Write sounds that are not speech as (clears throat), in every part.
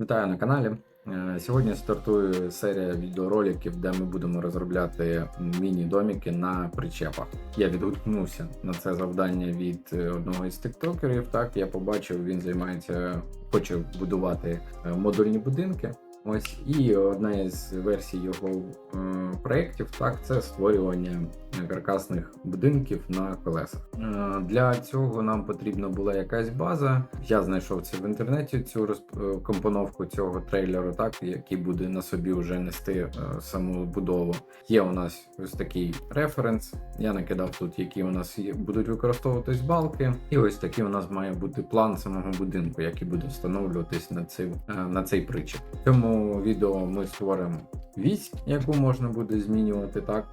Вітаю на каналі. Е, Сьогодні стартує серія відеороликів, де ми будемо розробляти міні-доміки на причепах. Я відгукнувся на це завдання від е, одного із тиктокерів. Так я побачив, він займається, хоче будувати е, модульні будинки. Ось і одна із версій його е, проєктів так це створювання каркасних будинків на колесах. Е, для цього нам потрібна була якась база. Я знайшов це в інтернеті. Цю розп- е, компоновку цього трейлеру, так який буде на собі вже нести е, саму будову. Є у нас ось такий референс. Я накидав тут, які у нас є, будуть використовуватись балки, і ось такий у нас має бути план самого будинку, який буде встановлюватись на цей, е, на цей причеп. В цьому відео ми створимо вісь, яку можна буде змінювати так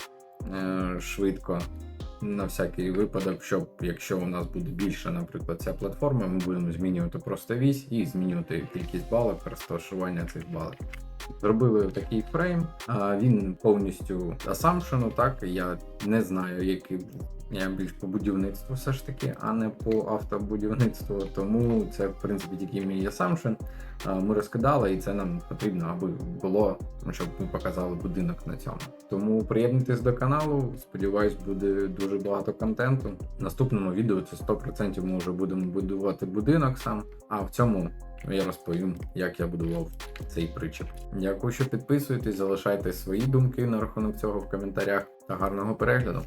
е, швидко. На всякий випадок, щоб якщо у нас буде більше, наприклад, ця платформа, ми будемо змінювати просто вісь і змінювати кількість балок, розташування цих балок. Зробили такий фрейм, а він повністю assumption, так я не знаю, який я більш по будівництву все ж таки, а не по автобудівництву. Тому це в принципі тільки мій assumption. Ми розкидали, і це нам потрібно, аби було, щоб ми показали будинок на цьому. Тому приєднуйтесь до каналу. Сподіваюсь, буде дуже багато контенту. В наступному відео це 100% ми вже будемо будувати будинок сам. А в цьому я розповім, як я будував цей причеп. Дякую, що підписуєтесь, залишайте свої думки на рахунок цього в коментарях та гарного перегляду.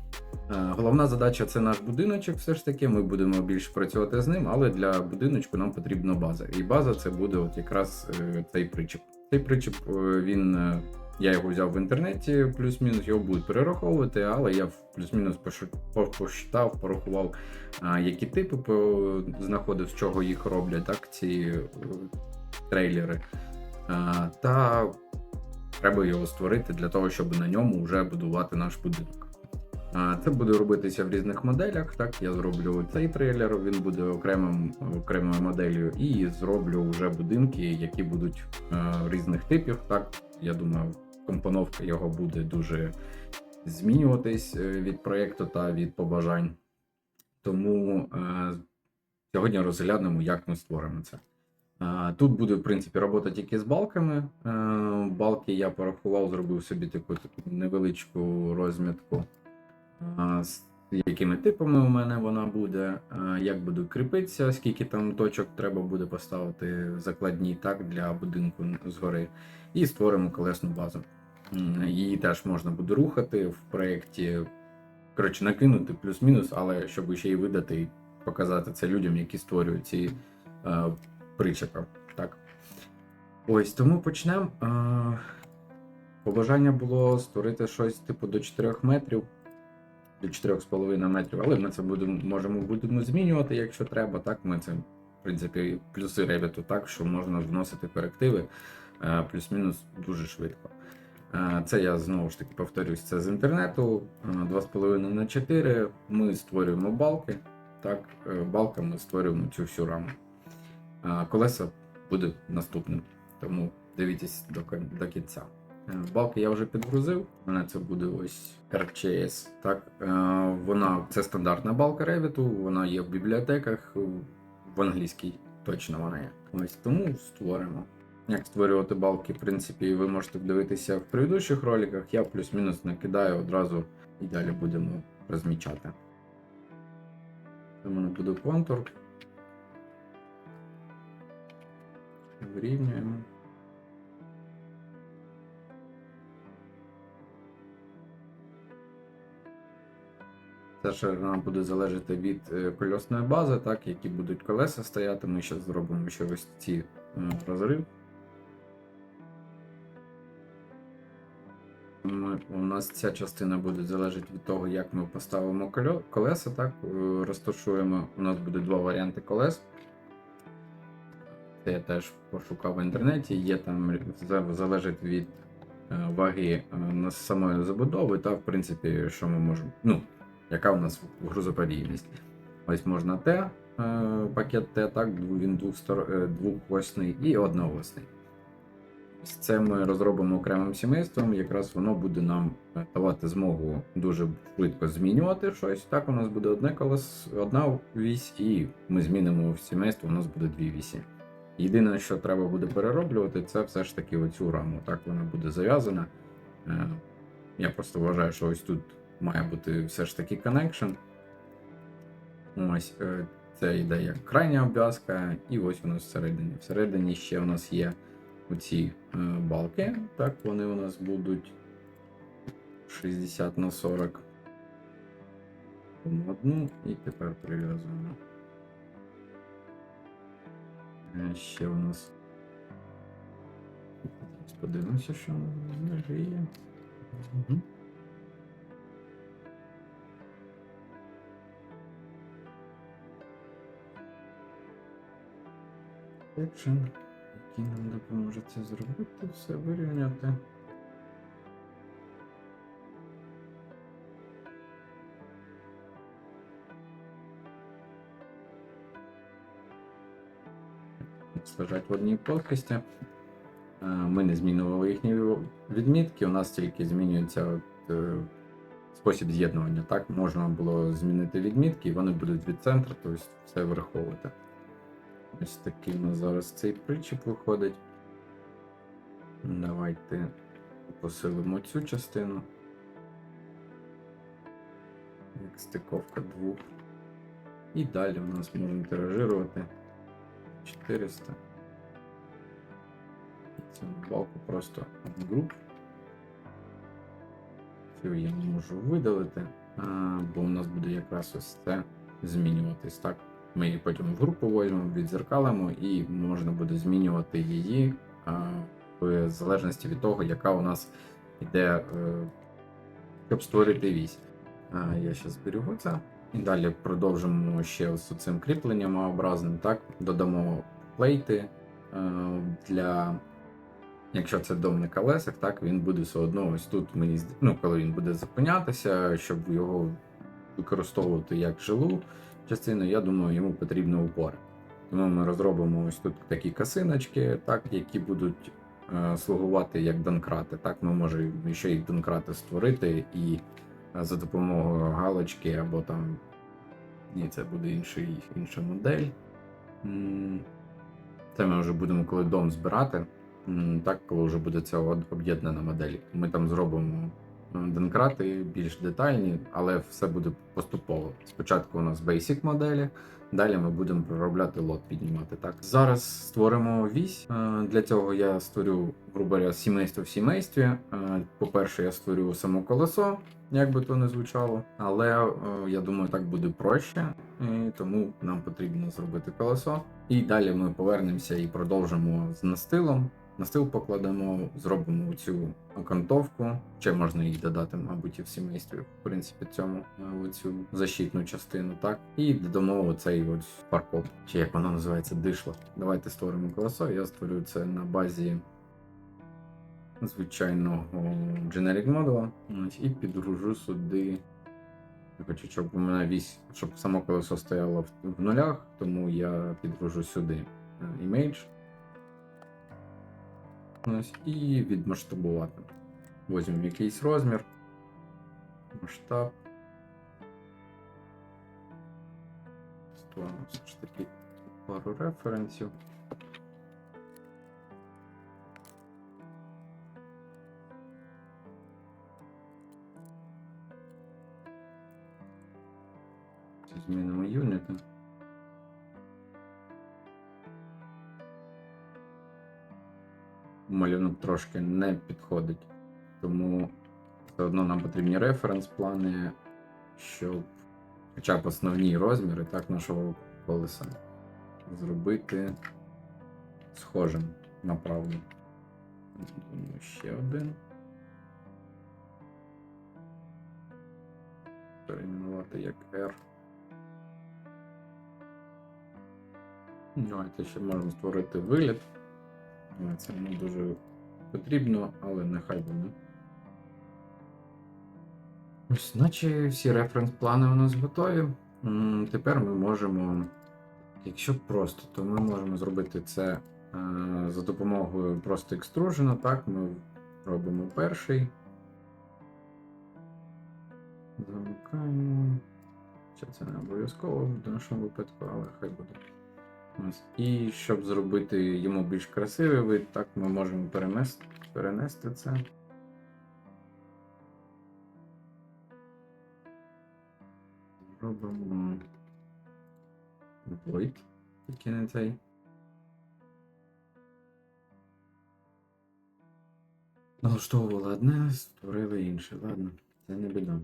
Е, Головна задача це наш будиночок. Все ж таки, ми будемо більше працювати з ним, але для будиночку нам потрібна база. І база це буде от якраз е, цей причеп. Цей причеп е, він. Я його взяв в інтернеті, плюс-мінус його будуть перераховувати, але я плюс-мінус посчитав, порахував, які типи знаходив, з чого їх роблять, так, ці е, трейлери. Та треба його створити для того, щоб на ньому вже будувати наш будинок. Це буде робитися в різних моделях. Так, я зроблю цей трейлер, він буде окремим, окремою моделлю, і зроблю вже будинки, які будуть е, різних типів. Так, я думаю, компоновка його буде дуже змінюватись е, від проєкту та від побажань. Тому е, сьогодні розглянемо, як ми створимо це. Е, Тут буде, в принципі, робота тільки з балками. Е, Балки я порахував, зробив собі таку, таку невеличку розмітку, е, якими типами у мене вона буде, е, як буде кріпитися, скільки там точок треба буде поставити закладні так, для будинку згори, і створимо колесну базу. Її теж можна буде рухати в проєкті. Коротше, накинути плюс-мінус, але щоб ще й видати і показати це людям, які створюють ці е, причепи. Так. Ось тому почнемо. Е, побажання було створити щось типу до 4 метрів, до 4,5 метрів, але ми це будемо, можемо будемо змінювати, якщо треба. Так, ми це, в принципі, плюси Revit так, що можна вносити корективи е, плюс-мінус дуже швидко. Е, Це я знову ж таки повторюсь, це з інтернету. е, 2,5 на 4. Ми створюємо балки. Так, е, балками створюємо цю всю раму. Е, Колеса буде наступним, тому дивіться до кінця. Е, Балки я вже підгрузив. У мене це буде ось RCS. Так, е, вона це стандартна балка Revit, вона є в бібліотеках, в англійській точно вона є. Ось тому створимо. Як створювати балки, в принципі, ви можете дивитися в предыдущих роликах. Я плюс-мінус накидаю одразу і далі будемо розмічати. В мене буде контур. Вирівнюємо. Ця ширина буде залежати від е, кольосної бази, так, які будуть колеса стояти. Ми зараз зробимо ще ось ці е, розрив. Ми, у нас ця частина буде залежати від того, як ми поставимо колеса, так, е, розташуємо. У нас буде два варіанти колес. Це я теж пошукав в інтернеті. Є там залежить від ваги самої забудови, та в принципі, що ми можемо. Ну, яка у нас грузоподібність. Ось можна Т, е, пакет Т, так, він е, двохосний і одноосний. Це ми розробимо окремим сімейством, якраз воно буде нам е, давати змогу дуже швидко змінювати щось. Так, у нас буде одне колес, одна вісь, і ми змінимо в сімейство, у нас буде дві вісі. Єдине, що треба буде перероблювати, це все ж таки оцю раму. Так вона буде зав'язана. Я просто вважаю, що ось тут має бути все ж таки connection. Ось е, це йде як крайня обв'язка, і ось воно всередині. Всередині ще у нас є оці е, балки. Так, вони у нас будуть 60 на 40. Одну і тепер прив'язуємо. Е, Ще у нас. Подивимося, що у нас є. Мгм. Екшен, який нам допоможе це зробити, все вирівняти. лежать в одній плоскості. Е, Ми не змінювали їхні відмітки, у нас тільки змінюється е, спосіб з'єднування. Так, можна було змінити відмітки, і вони будуть від центру, тобто все враховувати. Ось такий у нас зараз цей причіп виходить. Давайте посилимо цю частину. Як стиковка двох. І далі у нас можемо тиражувати 400. І Цю балку просто груп. Цю я можу видалити, бо у нас буде якраз ось це змінюватись. Так, ми її потім в групу візьмемо, відзеркалимо, і можна буде змінювати її в залежності від того, яка у нас йде, е, щоб створити вісь. Я ще зберігу це. І далі продовжимо ще з цим кріпленням образним. Так, додамо плейти е, для. Якщо це дом на колесах, так він буде все одно ось тут мені ну, коли він буде зупинятися, щоб його використовувати як жилу частину, я думаю, йому потрібні упори. Тому ми розробимо ось тут такі касиночки, так, які будуть е, слугувати як донкрати. Так, ми можемо ще їх донкрати створити і е, за допомогою галочки або там. Ні, це буде інший, інша модель. Це ми вже будемо коли дом збирати. Так, коли вже буде ця об'єднана модель. Ми там зробимо донкрати більш детальні, але все буде поступово. Спочатку у нас basic моделі, далі ми будемо проробляти лот піднімати. Так, зараз створимо вісь. Е, Для цього я створю, грубо говоря, сімейство в сімействі. Е, По-перше, я створю само колесо, як би то не звучало, але е, я думаю, так буде проще, і тому нам потрібно зробити колесо. І далі ми повернемося і продовжимо з настилом. Настил покладемо, зробимо цю окантовку. Ще можна її додати, мабуть, і в сімействі, в принципі, цьому е, оцю защитну частину, так. І додамо оцей ось паркоп, чи як воно називається, дишло. Давайте створимо колесо. Я створю це на базі звичайного generic модула. І підгружу сюди. Я хочу, щоб у мене вісь, щоб само колесо стояло в, нулях, тому я підгружу сюди е, image. Ось, і відмасштабувати. Возьмемо якийсь розмір. Масштаб. Створимо все ж таки пару референсів. Змінимо юніти. Малюнок трошки не підходить, тому все одно нам потрібні референс-плани, щоб хоча б основні розміри так нашого колеса зробити схожим на правду. Думаю, ще один. Перейменувати як R. Давайте ще можемо створити вигляд. Але Це не дуже потрібно, але нехай буде. Ось, наче всі референс-плани у нас готові. Тепер ми можемо, якщо просто, то ми можемо зробити це е, за допомогою просто екстружена. Так, ми робимо перший. Замикаємо. Це не обов'язково в нашому випадку, але хай буде. І щоб зробити йому більш красивий вид, так ми можемо перенести, перенести це. Робимо void, тільки не цей. Налаштовували одне, створили інше. Ладно, це не біда.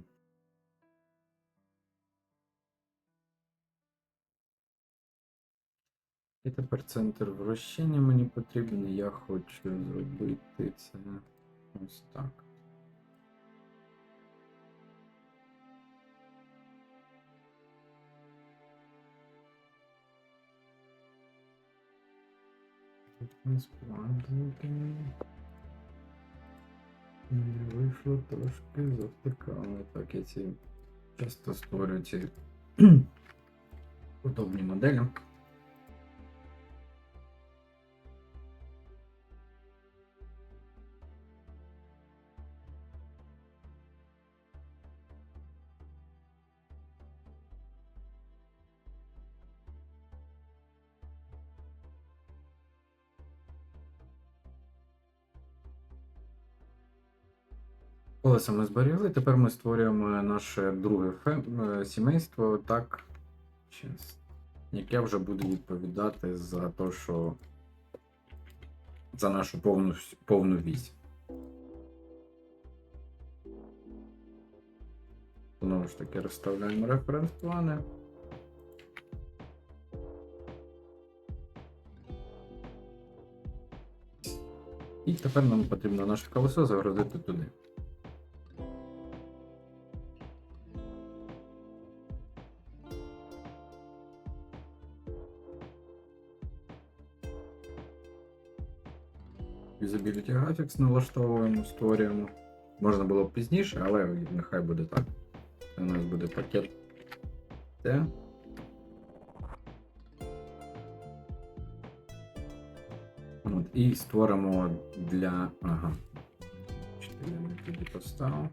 І тепер центр вращення мені потрібен. Я хочу зробити це ось так. Не Вийшло трошки завтикало. Так, я ці часто створюю ці (clears throat) подобні моделі. Колеса ми зберігли, тепер ми створюємо наше друге е, сімейство, так, яке вже буде відповідати за те, що за нашу повну, повну вісь. Знову ж таки, розставляємо референс-плани. І тепер нам потрібно наше колесо загрузити туди. Usability налаштовуємо, створюємо. Можна було б пізніше, але нехай буде так. Це у нас буде пакет T. От, і створимо для. Ага. 4 я тоді поставив.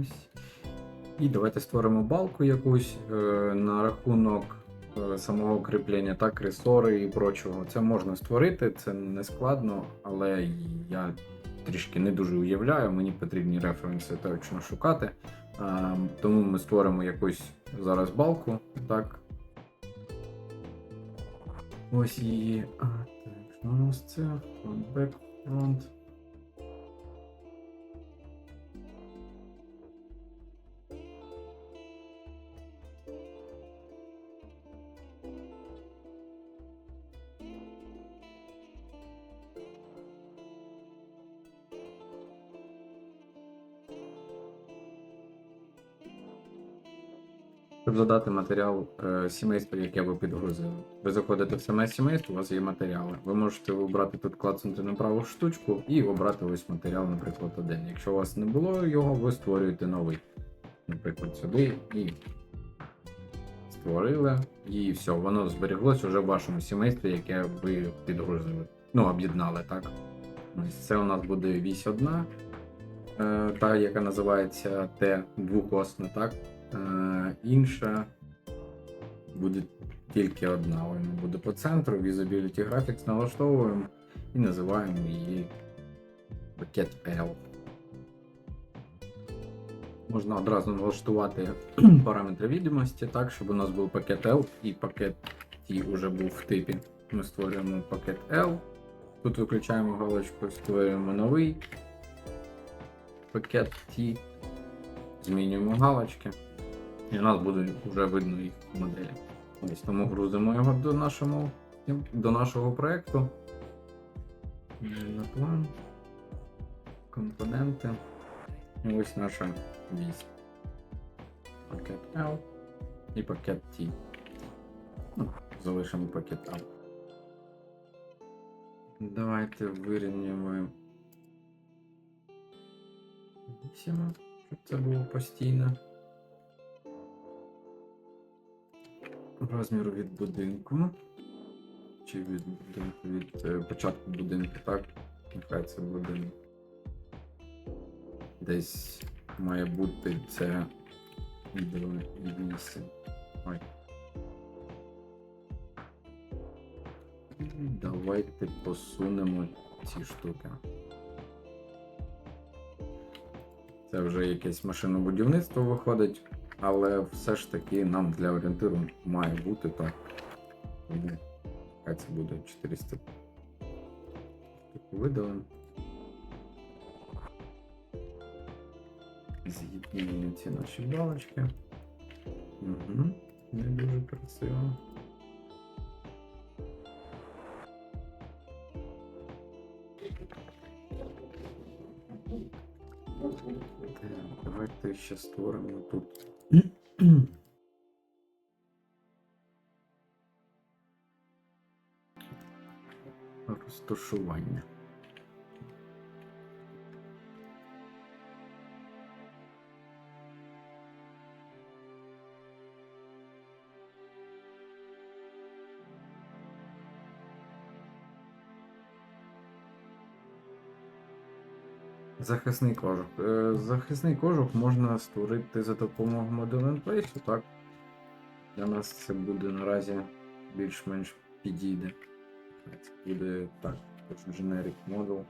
Ось. І давайте створимо балку якусь е, на рахунок самого кріплення, так, ресори і прочого. Це можна створити, це не складно, але я трішки не дуже уявляю, мені потрібні референси точно шукати. Е, тому ми створимо якусь зараз балку, так. Ось її. Так, що у нас це? Front, back, front. Щоб задати матеріал е, сімейства, яке ви підгрузили. Ви заходите в саме сімейство, у вас є матеріали. Ви можете обрати тут клацнути на праву штучку і обрати ось матеріал, наприклад, один. Якщо у вас не було його, ви створюєте новий. Наприклад, сюди і створили. І все, воно зберіглось уже в вашому сімействі, яке ви підгрузили. Ну, об'єднали, так? Ось це у нас буде вісь одна, е, та, яка називається Т двокосна, так? Е, інша буде тільки одна. Вона буде по центру, Visibility Graphics налаштовуємо і називаємо її пакет L. Можна одразу налаштувати (clears throat) параметри відомості так, щоб у нас був пакет L і пакет T вже був в типі. Ми створюємо пакет L. Тут виключаємо галочку, створюємо новий пакет T. Змінюємо галочки. І у нас буде вже видно їх моделі. Ось тому грузимо його до нашого, до нашого проєкту. На план. Компоненти. І ось наша вісь. Пакет L і пакет T. Ну, залишимо пакет L. Давайте вирівнюємо 8, щоб це було постійно. Розміру від будинку. Чи від будинку від е, початку будинку, так? Нехай це буде. Десь має бути це відео 8. Ой. Давайте посунемо ці штуки. Це вже якесь машинобудівництво виходить, але все ж таки нам для орієнтиру має бути так. Хай це буде 400. Видалимо. З'єднуємо ці наші балочки. Угу. Не дуже красиво. Так, давайте ще створимо тут. Розташування. Захисний кожух. Е, Захисний кожух можна створити за допомогою Model Place, так. Для нас це буде наразі більш-менш підійде. Це буде так, хоч generic model.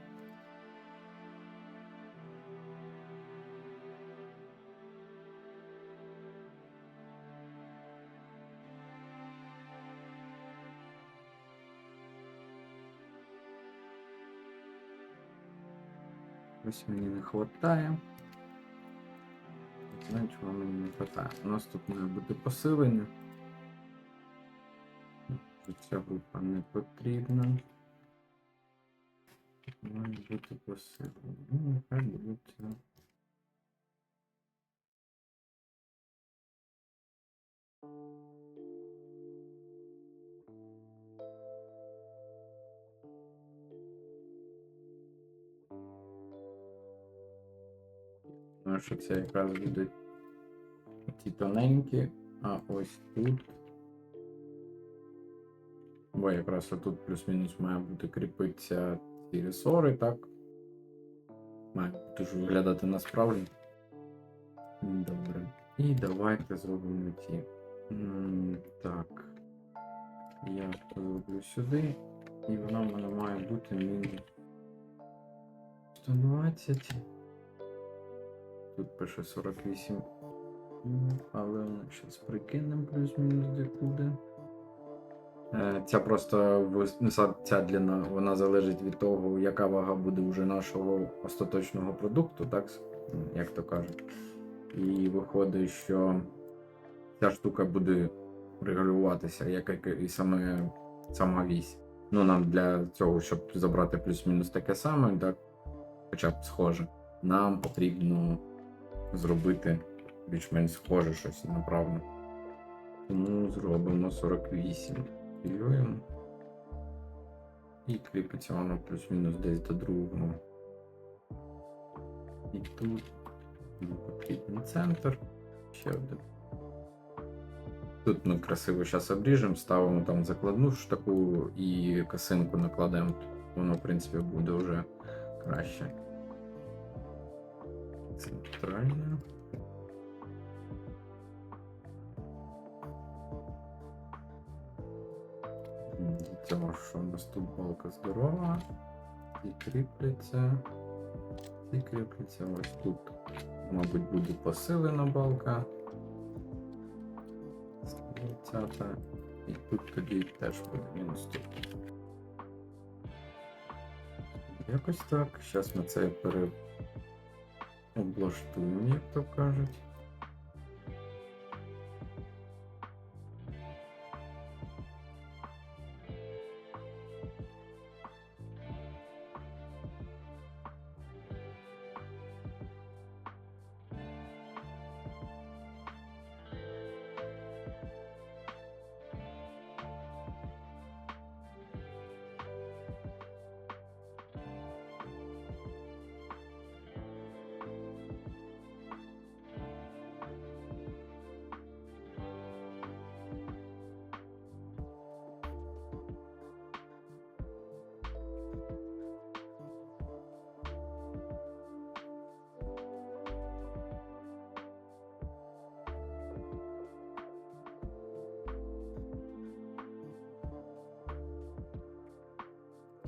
Ось мені не хватає. Знаю, чого мені не хватає. У нас тут має бути посилення. Ця група не потрібна. Має бути посилення. Ну, нехай буде. Тому що це якраз будуть ті тоненькі, а ось тут. Бо якраз отут плюс-мінус має бути кріпитися ці ресори, так? Має ж виглядати насправді. Добре. І давайте зробимо ті. Так. Я зроблю сюди. І вона в мене має бути мінус 120. Тут пише 48. Але зараз прикинемо плюс-мінус де буде. Е, Ця просто ну, ця длина, вона залежить від того, яка вага буде вже нашого остаточного продукту, так? ну, Як то кажуть. І виходить, що ця штука буде регулюватися, як і саме сама вісь. Ну, нам для цього, щоб забрати плюс-мінус таке саме, так, хоча б схоже, нам потрібно зробити більш-менш схоже щось направно. Тому зробимо 48. Копіюємо. І кріпиться воно плюс-мінус десь до другого. І тут потрібен центр. Ще один. Тут ми красиво зараз обріжемо, ставимо там закладну ж таку і косинку накладемо. Воно, в принципі, буде вже краще. Центральне. Для цього, що у нас тут балка здорова. І кріпляться. І кріпляться ось тут. Мабуть, буде посилена балка. 120. І тут тоді теж буде мінус тут. Якось так. Зараз ми це переоблаштуємо, як то кажуть.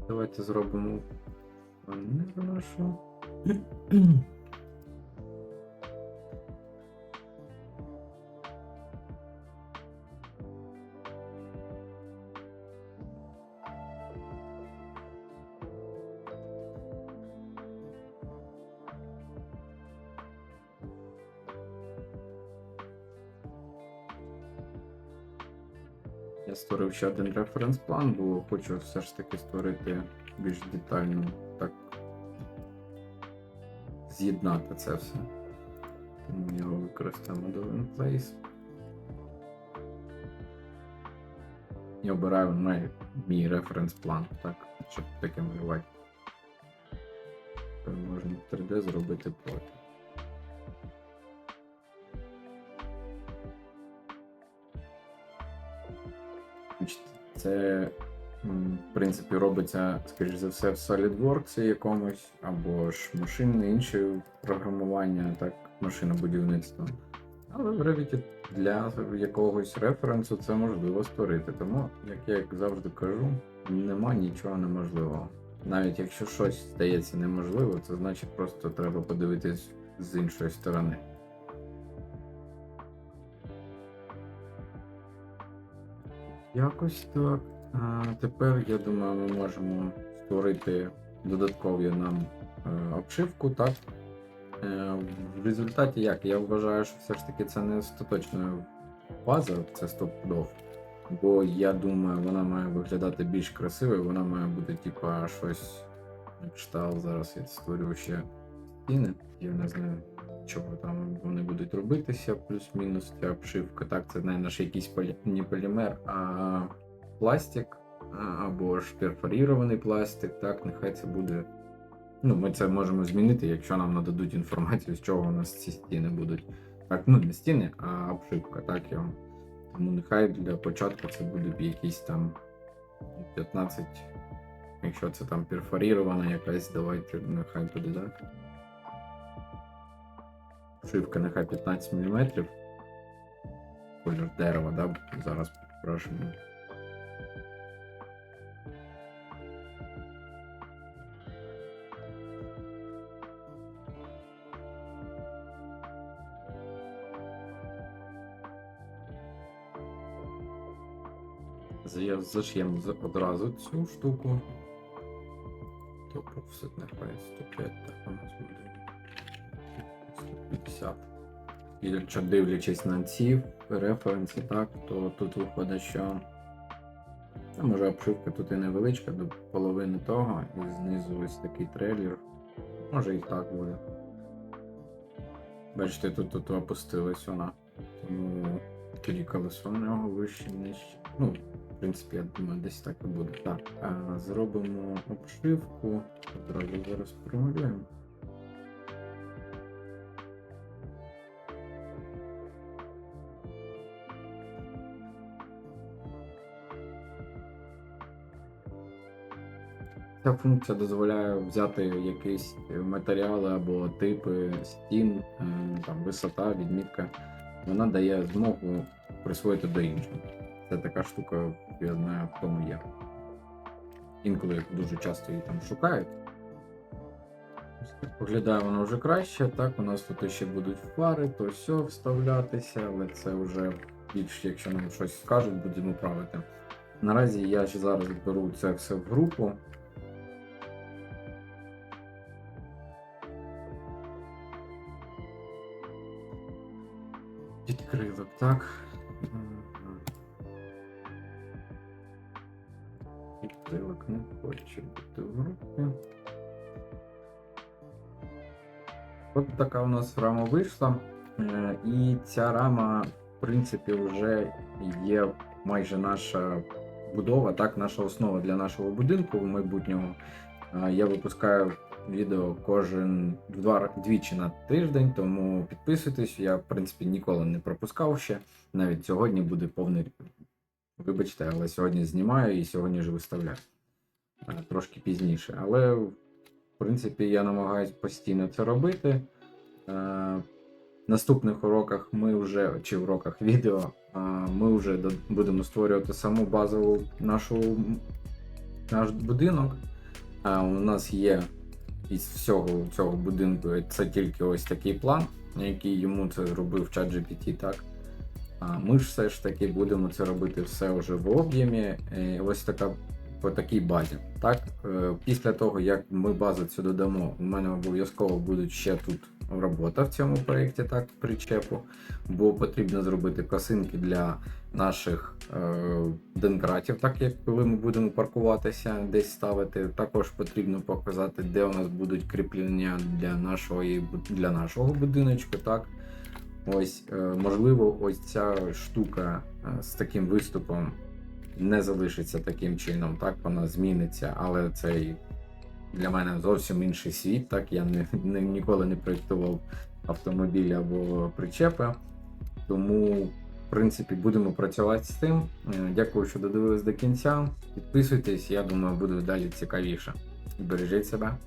Давайте зробимо нашу. (clears throat) Я створив ще один референс-план, бо хочу все ж таки створити більш детально, так з'єднати це все. Тому його використаємо до place. І обираю мій, мій референс-план, так, щоб таке малювати. Можна 3D зробити проти. Це, в принципі, робиться, скоріш за все, в SolidWorks якомусь, або ж машинне інше програмування, так, машинобудівництво. Але в Revit для якогось референсу це можливо створити. Тому, як я завжди кажу, нема нічого неможливого. Навіть якщо щось здається неможливо, це значить просто треба подивитись з іншої сторони. Якось так. А, тепер, я думаю, ми можемо створити додаткові нам е, обшивку, так? Е, в результаті як? Я вважаю, що все ж таки це не остаточна база, це стопудов. Бо я думаю, вона має виглядати більш красиво, вона має бути, типа, щось кшталт. Зараз я створю ще стіни. Я не знаю, чого там вони будуть робитися, плюс-мінус ця обшивка. Так, це не наш якийсь полі... не полімер, а пластик, або ж перфорірований пластик. Так, нехай це буде. Ну, ми це можемо змінити, якщо нам нададуть інформацію, з чого у нас ці стіни будуть. Так, ну не стіни, а обшивка, так я. Тому нехай для початку це буде якісь там 15. Якщо це там перфорірована якась, давайте нехай буде, так. Шивка нехай 15 мм. Колір дерева, да? Зараз. Я заш'ємо одразу цю штуку. Тобто все нехай 105, так у нас. 150. І якщо дивлячись на ці референси, так, то тут виходить, що ну, може обшивка тут і невеличка до половини того, і знизу ось такий трейлер. Може і так буде. Бачите, тут, тут опустилась вона. Тому тоді колесо в нього вище нижче. Ну, в принципі, я думаю, десь так і буде. Так, а, зробимо обшивку. Одразу зараз промалюємо. Ця функція дозволяє взяти якісь матеріали або типи стін, е, там висота, відмітка. Вона дає змогу присвоїти до іншого. Це така штука, я знаю, в тому є. Інколи дуже часто її там шукають. Так воно вже краще. Так, у нас тут ще будуть фари, то все вставлятися, але це вже більш, якщо нам щось скажуть, будемо правити. Наразі я ж зараз беру це все в групу. Так. Мгм. Відкрилок не хоче бути в групі. От така у нас рама вийшла. Е, І ця рама, в принципі, вже є майже наша будова, так, наша основа для нашого будинку в майбутньому. Е, Я випускаю відео кожен два двічі на тиждень, тому підписуйтесь. Я, в принципі, ніколи не пропускав ще. Навіть сьогодні буде повний. Вибачте, але сьогодні знімаю і сьогодні ж виставляю. Е, Трошки пізніше. Але, в принципі, я намагаюся постійно це робити. Е, наступних уроках ми вже, чи уроках відео, е, ми вже будемо створювати саму базову нашу, наш будинок. У нас є із всього цього будинку це тільки ось такий план, який йому це зробив чат GPT, так? А ми ж все ж таки будемо це робити все вже в об'ємі. е, Ось така по такій базі. Так, Е, після того як ми базу цю додамо, у мене обов'язково будуть ще тут робота в цьому проєкті, так, причепу, бо потрібно зробити косинки для наших е, денкратів, так як коли ми будемо паркуватися, десь ставити. Також потрібно показати, де у нас будуть кріплення для нашого, для нашого будиночку. так. Ось, е, можливо, ось ця штука е, з таким виступом не залишиться таким чином, так вона зміниться, але цей для мене зовсім інший світ. Так я не, не ніколи не проєктував автомобілі або причепи. Тому, в принципі, будемо працювати з тим. Е, Дякую, що додивились до кінця. Підписуйтесь, я думаю, буде далі цікавіше. Бережіть себе.